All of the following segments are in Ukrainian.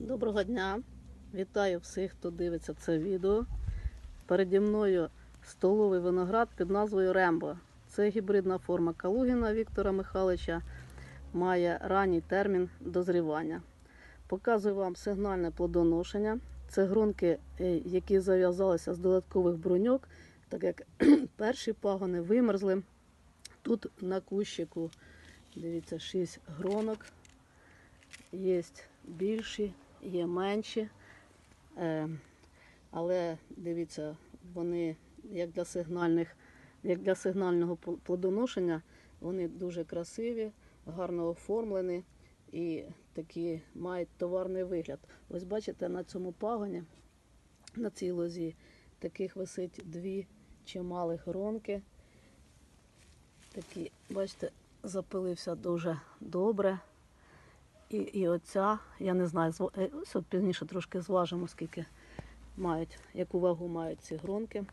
Доброго дня! Вітаю всіх, хто дивиться це відео. Переді мною столовий виноград під назвою Рембо. Це гібридна форма Калугіна Віктора Михайловича. Має ранній термін дозрівання. Показую вам сигнальне плодоношення. Це грунки, е, які зав'язалися з додаткових бруньок, так як перші пагони вимерзли. Тут на кущику, дивіться, 6 гронок. Є більші, є менші. Е, але дивіться, вони як для сигнальних, як для сигнального плодоношення, вони дуже красиві, гарно оформлені і такі мають товарний вигляд. Ось бачите, на цьому пагоні, на цій лозі, таких висить дві чималих гронки. Такі, бачите, запилився дуже добре. І, і оця, я не знаю, е, ось пізніше трошки зважимо, скільки мають, яку вагу мають ці гронки.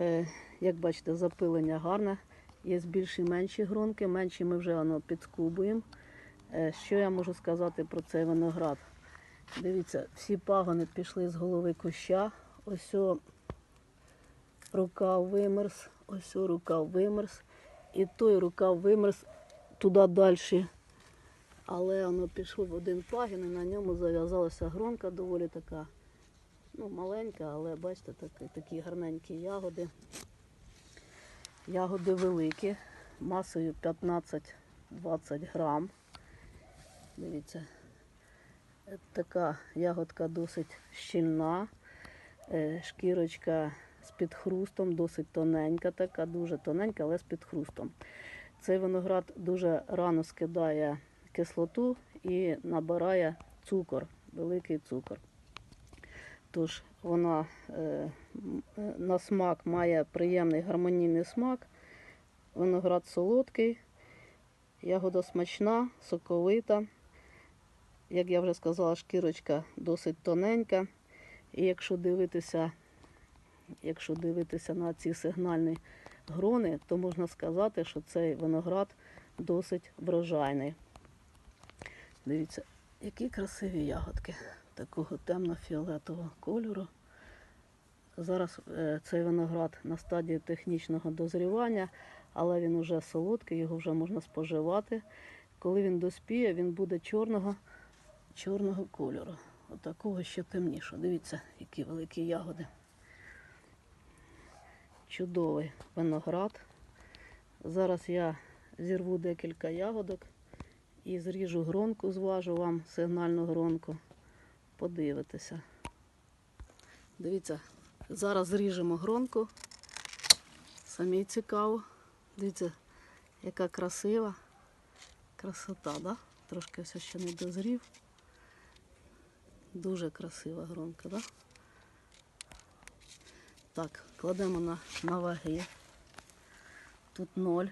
Е, як бачите, запилення гарне. Є більші менші гронки, менші ми вже воно підскубуємо. Е, що я можу сказати про цей виноград? Дивіться, всі пагони пішли з голови куща. Ось о, рукав вимерз, ось о, рукав вимерз. І той рукав вимерз туди далі. Але воно пішло в один пагін і на ньому зав'язалася гронка доволі така, ну, маленька, але бачите, такі, такі гарненькі ягоди. Ягоди великі, масою 15-20 грам. Дивіться, Е, така ягодка досить щільна, е, шкірочка з підхрустом, досить тоненька, така, дуже тоненька, але з підхрустом. Цей виноград дуже рано скидає кислоту і набирає цукор, великий цукор. Тож вона е, на смак має приємний гармонійний смак. Виноград солодкий, ягода смачна, соковита. Як я вже сказала, шкірочка досить тоненька. І якщо дивитися, якщо дивитися на ці сигнальні грони, то можна сказати, що цей виноград досить врожайний. Дивіться, які красиві ягодки такого темно-фіолетового кольору. Зараз е, цей виноград на стадії технічного дозрівання, але він уже солодкий, його вже можна споживати. Коли він доспіє, він буде чорного, чорного кольору. Отакого ще темнішого. Дивіться, які великі ягоди. Чудовий виноград. Зараз я зірву декілька ягодок і зріжу гронку, зважу вам сигнальну гронку. Подивитися. Дивіться, зараз зріжемо гронку. Самі цікаво. Дивіться, яка красива. Красота, да? Трошки все ще не дозрів. Дуже красива гронка, да? Так, кладемо на, на ваги. Тут ноль.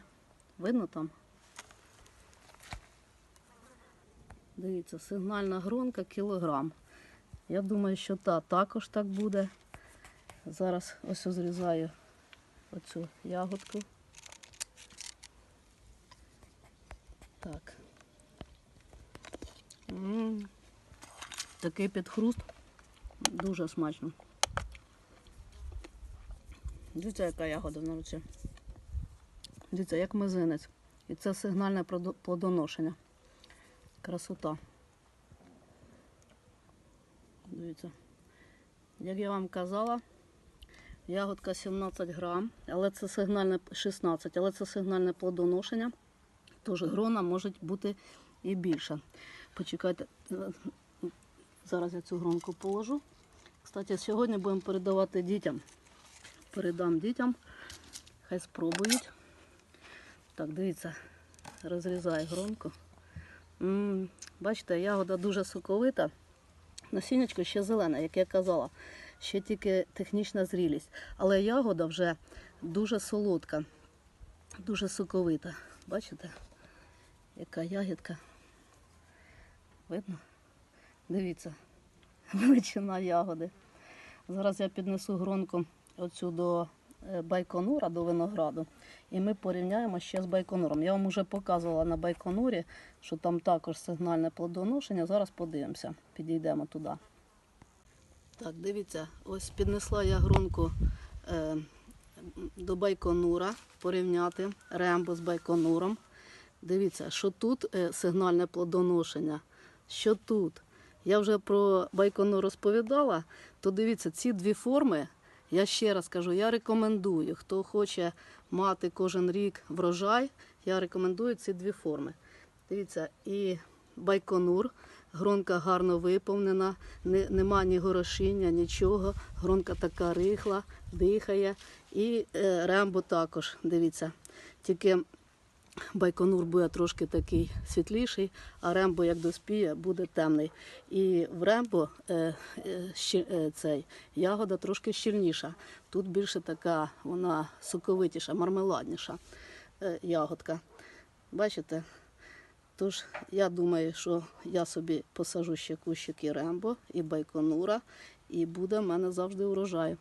Видно там? Дивіться, сигнальна гронка кілограм. Я думаю, що та також так буде. Зараз ось зрізаю оцю ягодку. Так. м Такий підхруст. Дуже смачно. Дивіться, яка ягода на руці. Дивіться, як мизинець. І це сигнальне плодоношення. Красота. Дивіться. Як я вам казала, ягодка 17 грам, але це сигнальне 16, але це сигнальне плодоношення. Тож грона може бути і більше. Почекайте, зараз я цю гронку положу. Кстати, сьогодні будемо передавати дітям. Передам дітям, хай спробують. Так, дивіться, розрізаю гронку. М, Бачите, ягода дуже соковита. Насіннячко ще зелене, як я казала. Ще тільки технічна зрілість. Але ягода вже дуже солодка, дуже соковита. Бачите, яка ягідка? Видно? Дивіться, величина ягоди. Зараз я піднесу гронку оцю до байконура до винограду. І ми порівняємо ще з байконуром. Я вам вже показувала на байконурі, що там також сигнальне плодоношення. Зараз подивимося, підійдемо туди. Так, дивіться, ось піднесла я грунку е, до байконура порівняти рембо з байконуром. Дивіться, що тут е, сигнальне плодоношення, що тут. Я вже про байконур розповідала, то дивіться, ці дві форми, я ще раз кажу, я рекомендую, хто хоче мати кожен рік врожай, я рекомендую ці дві форми. Дивіться, і байконур, гронка гарно виповнена, не, нема ні горошіння, нічого. Гронка така рихла, дихає. І е, рембо також, дивіться. Тільки Байконур буде трошки такий світліший, а рембо, як доспіє, буде темний. І в рембо е, е, е, цей, ягода трошки щільніша. Тут більше така, вона соковитіша, мармеладніша е, ягодка. Бачите? Тож я думаю, що я собі посажу ще кущики рембо і байконура, і буде в мене завжди урожай.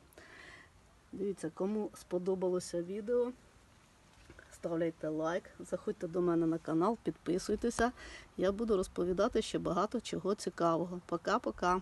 Дивіться, кому сподобалося відео. Ставляйте лайк, заходьте до мене на канал, підписуйтеся. Я буду розповідати ще багато чого цікавого. Пока-пока.